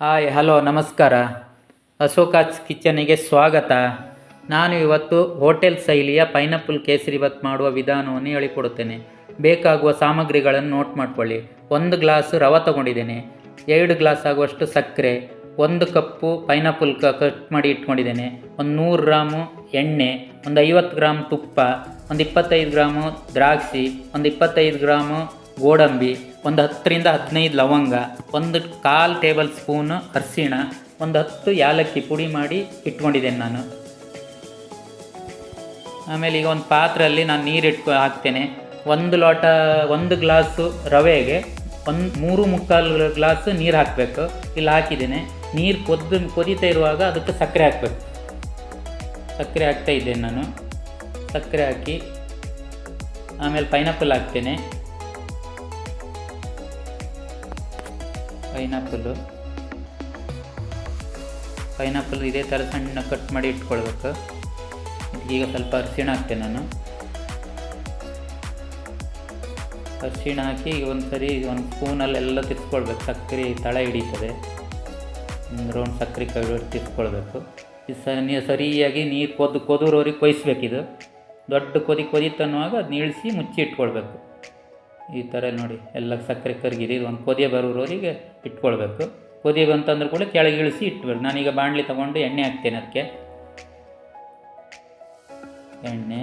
Hi, hello, ನಮಸ್ಕಾರ. ಅಶೋಕಾಸ್ ಕಿಚನಿಗೆ ಸ್ವಾಗತ. ನಾನು ಇವತ್ತು ಹೋಟೆಲ್ ಶೈಲಿಯ ಪೈನಾಪಲ್ ಕೇಸರಿಬಾತ್ ಮಾಡುವ ವಿಧಾನವನ್ನು ಹೇಳಿಕೊಡುತ್ತೇನೆ. ಬೇಕಾಗುವ ಸಾಮಗ್ರಿಗಳನ್ನು ನೋಟ್ ಮಾಡಿಕೊಳ್ಳಿ. ಒಂದು ಗ್ಲಾಸ್ ರವೆ ತಗೊಂಡಿದ್ದೇನೆ. ಎರಡು ಗ್ಲಾಸ್ ಆಗುವಷ್ಟು ಸಕ್ಕರೆ. ಒಂದು ಕಪ್ಪು ಪೈನಾಪಲ್ ಕಟ್ ಮಾಡಿ ಇಟ್ಕೊಂಡಿದ್ದೇನೆ. ಒಂದು ನೂರು ಗ್ರಾಮು ಎಣ್ಣೆ. ಒಂದು ಐವತ್ತು ಗ್ರಾಮ್ ತುಪ್ಪ. ಒಂದು ಇಪ್ಪತ್ತೈದು ಗ್ರಾಮು ದ್ರಾಕ್ಷಿ. ಒಂದು ಇಪ್ಪತ್ತೈದು ಗ್ರಾಮು ಗೋಡಂಬಿ, ಒಂದು ಹತ್ತರಿಂದ ಹದಿನೈದು ಲವಂಗ, ಒಂದು ಕಾಲು ಟೇಬಲ್ ಸ್ಪೂನು ಅರಿಶಿಣ, ಒಂದು ಹತ್ತು ಯಾಲಕ್ಕಿ ಪುಡಿ ಮಾಡಿ ಇಟ್ಕೊಂಡಿದ್ದೇನೆ ನಾನು. ಆಮೇಲೆ ಈಗ ಒಂದು ಪಾತ್ರೆಯಲ್ಲಿ ನಾನು ನೀರು ಇಟ್ಕೊ ಹಾಕ್ತೇನೆ. ಒಂದು ಲೋಟ, ಒಂದು ಗ್ಲಾಸು ರವೆಗೆ ಒಂದು ಮೂರು ಮುಕ್ಕಾಲು ಗ್ಲಾಸ್ ನೀರು ಹಾಕಬೇಕು. ಇಲ್ಲಿ ಹಾಕಿದ್ದೇನೆ. ನೀರು ಕೊದ್ದು, ಕೊದಿತಾ ಇರುವಾಗ ಅದಕ್ಕೆ ಸಕ್ಕರೆ ಹಾಕಬೇಕು. ಸಕ್ಕರೆ ಹಾಕ್ತಾ ಇದ್ದೇನೆ ನಾನು. ಸಕ್ಕರೆ ಹಾಕಿ ಆಮೇಲೆ ಪೈನಾಪಲ್ ಹಾಕ್ತೇನೆ. ಪೈನಾಪಲ್ಲು. ಪೈನಾಪಲ್ ಇದೇ ಥರ ಸಣ್ಣ ಕಟ್ ಮಾಡಿ ಇಟ್ಕೊಳ್ಬೇಕು. ಈಗ ಸ್ವಲ್ಪ ಅರಿಶಿಣ ಹಾಕ್ತೇನೆ ನಾನು. ಅರಿಶಿಣ ಹಾಕಿ ಒಂದು ಸರಿ ಒಂದು ಸ್ಪೂನಲ್ಲೆಲ್ಲ ತಿರ್ಸ್ಕೊಳ್ಬೇಕು. ಸಕ್ಕರೆ ತಳ ಹಿಡಿತದೆ. ಒಂದು ರೌಂಡ್ ಸಕ್ಕರೆ ಕೈ ತಿರ್ಸ್ಕೊಳ್ಬೇಕು. ಇದು ಸರಿಯಾಗಿ ನೀರು ಕೊದ್ದು ಕೊದುರೋರಿಗೆ ಕೊಯ್ಸ್ಬೇಕಿದು. ದೊಡ್ಡ ಕೊದಿ ಕೊದಿತನ್ನುವಾಗ ಅದು ಇಳಿಸಿ ಮುಚ್ಚಿ ಇಟ್ಕೊಳ್ಬೇಕು. ಈ ಥರ ನೋಡಿ ಎಲ್ಲ ಸಕ್ಕರೆ ಕರ್ಗಿರಿ ಒಂದು ಕೊದಿಯ ಬರೋರಿಗೆ ಇಟ್ಕೊಳ್ಬೇಕು. ಪೊದೆ ಬಂತಂದ್ರೆ ಕೂಡ ಕೆಳಗೆ ಇಳಿಸಿ ಇಟ್ಬೇಕು ನಾನೀಗ ಬಾಣಲಿ ತೊಗೊಂಡು ಎಣ್ಣೆ ಹಾಕ್ತೇನೆ ಅದಕ್ಕೆ. ಎಣ್ಣೆ.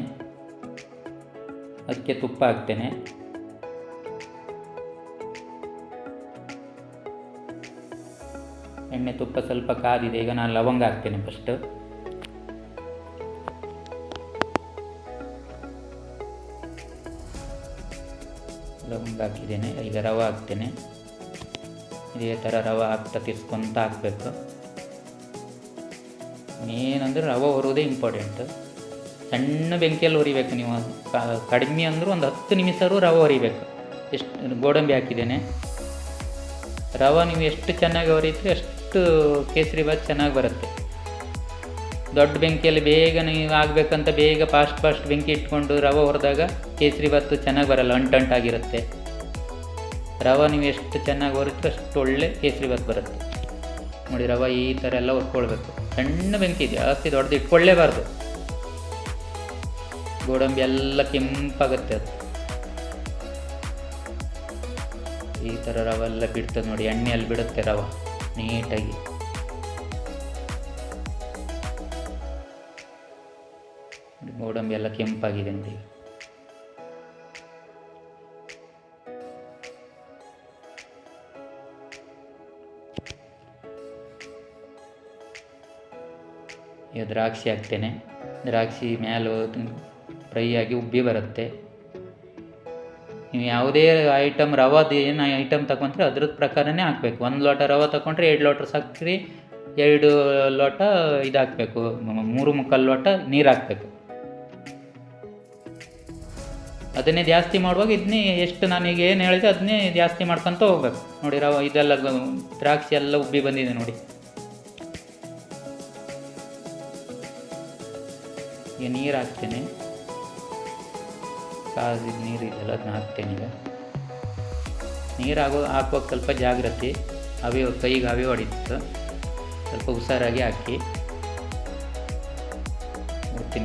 ಅದಕ್ಕೆ ತುಪ್ಪ ಹಾಕ್ತೇನೆ. ಎಣ್ಣೆ ತುಪ್ಪ ಸ್ವಲ್ಪ ಕಾದಿದೆ, ಈಗ ನಾನು ಲವಂಗ ಹಾಕ್ತೇನೆ ಫಸ್ಟು ಲವಂಗ ಹಾಕಿದ್ದೇನೆ ಈಗ ರವೆ ಹಾಕ್ತೇನೆ. ಇದೇ ಥರ ರವೆ ಹಾಕ್ತಾ ತಿರ್ಸ್ಕೊತ ಹಾಕಬೇಕು. ಅಂದರೆ ರವೆ ಹೊರೋದೇ ಇಂಪಾರ್ಟೆಂಟ್ ಸಣ್ಣ ಬೆಂಕಿಯಲ್ಲಿ ಹೊರಿಬೇಕು ನೀವು. ಕಡಿಮೆ ಅಂದರೂ ಒಂದು ಹತ್ತು ನಿಮಿಷರೂ ರವೆ ಹೊರಿಬೇಕು ಎಷ್ಟು, ಗೋಡಂಬಿ ಹಾಕಿದ್ದೇನೆ. ರವೆ ನೀವು ಎಷ್ಟು ಚೆನ್ನಾಗಿ ಹೊರಿದ್ರೆ ಅಷ್ಟು ಕೇಸರಿ ಬಾತ್ ಚೆನ್ನಾಗಿ ಬರುತ್ತೆ. ದೊಡ್ಡ ಬೆಂಕಿಯಲ್ಲಿ ಬೇಗ ನೀವು ಆಗಬೇಕಂತ ಬೇಗ ಫಾಸ್ಟ್ ಫಾಸ್ಟ್ ಬೆಂಕಿ ಇಟ್ಕೊಂಡು ರವೆ ಹೊರದಾಗ ಕೇಸರಿ ಬತ್ತು ಚೆನ್ನಾಗಿ ಬರಲ್ಲ, ಅಂಟಂಟಾಗಿರುತ್ತೆ. ರವೆ ನೀವು ಎಷ್ಟು ಚೆನ್ನಾಗಿ ಹೊರಿತು ಅಷ್ಟು ಒಳ್ಳೆ ಕೇಸರಿ ಬಾತ್ ಬರುತ್ತೆ. ನೋಡಿ ರವೆ ಈ ಥರ ಎಲ್ಲ ಹೊರ್ಕೊಳ್ಬೇಕು ಸಣ್ಣ ಬೆಂಕಿ ಜಾಸ್ತಿ ದೊಡ್ಡದು ಇಟ್ಕೊಳ್ಳೇಬಾರ್ದು. ಗೋಡಂಬಿ ಎಲ್ಲ ಕೆಂಪಾಗುತ್ತೆ ಅದು. ಈ ಥರ ರವೆ ಎಲ್ಲ ಬಿಡ್ತದೆ ನೋಡಿ, ಎಣ್ಣೆಯಲ್ಲಿ ಬಿಡುತ್ತೆ ರವೆ, ನೀಟಾಗಿ. ಗೋಡಂಬಿ ಎಲ್ಲ ಕೆಂಪಾಗಿದೆ ಅಂತ ಈಗ ದ್ರಾಕ್ಷಿ ಹಾಕ್ತೇನೆ. ದ್ರಾಕ್ಷಿ ಮೇಲೆ ಫ್ರೈ ಆಗಿ ಉಬ್ಬಿ ಬರುತ್ತೆ. ನೀವು ಯಾವುದೇ ಐಟಮ್ ರವಾದ ಏನು ಐಟಮ್ ತಗೊಂಡ್ರೆ ಅದ್ರದ್ದು ಪ್ರಕಾರನೇ ಹಾಕಬೇಕು. ಒಂದು ಲೋಟ ರವೆ ತಗೊಂಡ್ರೆ ಎರಡು ಲೋಟ ಸಕ್ಕರೆ ಎರಡು ಲೋಟ ಇದು ಹಾಕ್ಬೇಕು. ಮೂರು ಮುಕ್ಕಾಲು ಲೋಟ ನೀರು ಹಾಕಬೇಕು. ಅದನ್ನೇ ಜಾಸ್ತಿ ಮಾಡುವಾಗ ಇದನ್ನೇ ಎಷ್ಟು ನಾನೀಗ ಏನು ಹೇಳಿದೆ ಅದನ್ನೇ ಜಾಸ್ತಿ ಮಾಡ್ಕೊತ ಹೋಗ್ಬೇಕು. ನೋಡಿ ರವೆ, ಇದೆಲ್ಲ ದ್ರಾಕ್ಷಿ ಎಲ್ಲ ಉಬ್ಬಿ ಬಂದಿದೆ ನೋಡಿ. ಈಗ ನೀರು ಹಾಕ್ತೇನೆ. ಕಾದಿದ ನೀರು ಇದೆಲ್ಲ ಅದನ್ನ ಹಾಕ್ತೇನೆ ಈಗ. ನೀರು ಆಗೋ, ಹಾಕುವಾಗ ಸ್ವಲ್ಪ ಜಾಗ್ರತೆ ಹವಿ ಕೈಗೆ ಹವಿ ಹೊಡಿತು ಸ್ವಲ್ಪ ಹುಷಾರಾಗಿ ಹಾಕಿ.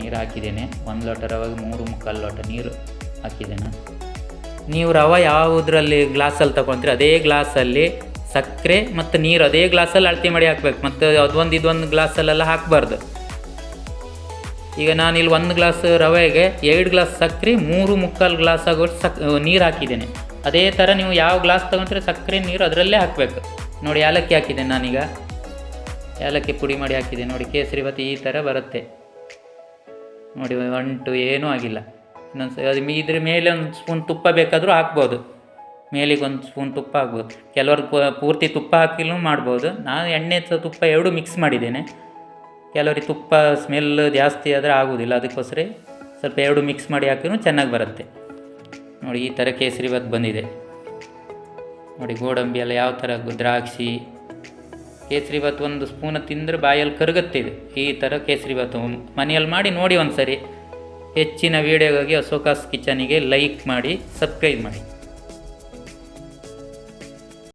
ನೀರು ಹಾಕಿದ್ದೇನೆ. ಒಂದು ಲೋಟ ರವಾಗ ಮೂರು ಮುಕ್ಕಾಲು ಲೋಟ ನೀರು. ಹಾಕಿದ್ದೇನೆ. ನೀವು ರವೆ ಯಾವುದರಲ್ಲಿ ಗ್ಲಾಸಲ್ಲಿ ತಗೊಂತೀರಿ, ಅದೇ ಗ್ಲಾಸಲ್ಲಿ ಸಕ್ಕರೆ ಮತ್ತು ನೀರು, ಅದೇ ಗ್ಲಾಸಲ್ಲಿ ಅಳತೆ ಮಾಡಿ ಹಾಕ್ಬೇಕು. ಮತ್ತು ಅದೊಂದು ಇದೊಂದು ಗ್ಲಾಸಲ್ಲೆಲ್ಲ ಹಾಕಬಾರ್ದು. ಈಗ ನಾನು ಇಲ್ಲಿ ಒಂದು ಗ್ಲಾಸ್ ರವೆಗೆ ಎರಡು ಗ್ಲಾಸ್ ಸಕ್ಕರೆ, ಮೂರು ಮುಕ್ಕಾಲು ಗ್ಲಾಸ್ ಆಗೋಷ್ಟು ಸಕ್, ನೀರು ಹಾಕಿದ್ದೇನೆ. ಅದೇ ಥರ ನೀವು ಯಾವ ಗ್ಲಾಸ್ ತಗೊಂಡ್ರೆ ಸಕ್ಕರೆ, ನೀರು ಅದರಲ್ಲೇ ಹಾಕಬೇಕು. ನೋಡಿ, ಏಲಕ್ಕಿ ಹಾಕಿದ್ದೇನೆ ನಾನೀಗ. ಏಲಕ್ಕಿ ಪುಡಿ ಮಾಡಿ ಹಾಕಿದೆ ನೋಡಿ, ಕೇಸರಿ ಬತ್ತಿ ಈ ಥರ ಬರುತ್ತೆ. ನೋಡಿ ಅಂಟು ಏನೂ ಆಗಿಲ್ಲ. ಇನ್ನೊಂದು ಸರಿ ಅದು ಇದ್ರ ಮೇಲೆ ಒಂದು ಸ್ಪೂನ್ ತುಪ್ಪ ಬೇಕಾದರೂ ಹಾಕ್ಬೋದು. ಮೇಲಿಗೆ ಒಂದು ಸ್ಪೂನ್ ತುಪ್ಪ ಹಾಕ್ಬೋದು. ಕೆಲವರು ಪೂರ್ತಿ ತುಪ್ಪ ಹಾಕಿಲೂ ಮಾಡ್ಬೋದು. ನಾನು ಎಣ್ಣೆ ತುಪ್ಪ ಎರಡೂ ಮಿಕ್ಸ್ ಮಾಡಿದ್ದೇನೆ. ಕೆಲವರಿಗೆ ತುಪ್ಪ ಸ್ಮೆಲ್ ಜಾಸ್ತಿ ಆದರೆ ಆಗೋದಿಲ್ಲ. ಅದಕ್ಕೋಸ್ಕರ ಸ್ವಲ್ಪ ಎರಡು ಮಿಕ್ಸ್ ಮಾಡಿ ಹಾಕಿದ್ರು ಚೆನ್ನಾಗಿ ಬರುತ್ತೆ. ನೋಡಿ, ಈ ಥರ ಕೇಸರಿ ಬಾತ್ ಬಂದಿದೆ. ನೋಡಿ, ಗೋಡಂಬಿ ಎಲ್ಲ ಯಾವ ಥರ ದ್ರಾಕ್ಷಿ. ಕೇಸರಿ ಬಾತ್ ಒಂದು ಸ್ಪೂನ್ ತಿಂದರೆ ಬಾಯಲ್ಲಿ ಕರಗುತ್ತೆ ಇದು. ಈ ಥರ ಕೇಸರಿ ಬಾತ್ ಮನೆಯಲ್ಲಿ ಮಾಡಿ ನೋಡಿ ಒಂದು ಸರಿ ಹೆಚ್ಚಿನ ವೀಡಿಯೋಗಾಗಿ ಅಶೋಕಾಸ್ ಕಿಚನಿಗೆ ಲೈಕ್ ಮಾಡಿ ಸಬ್ಸ್ಕ್ರೈಬ್ ಮಾಡಿ.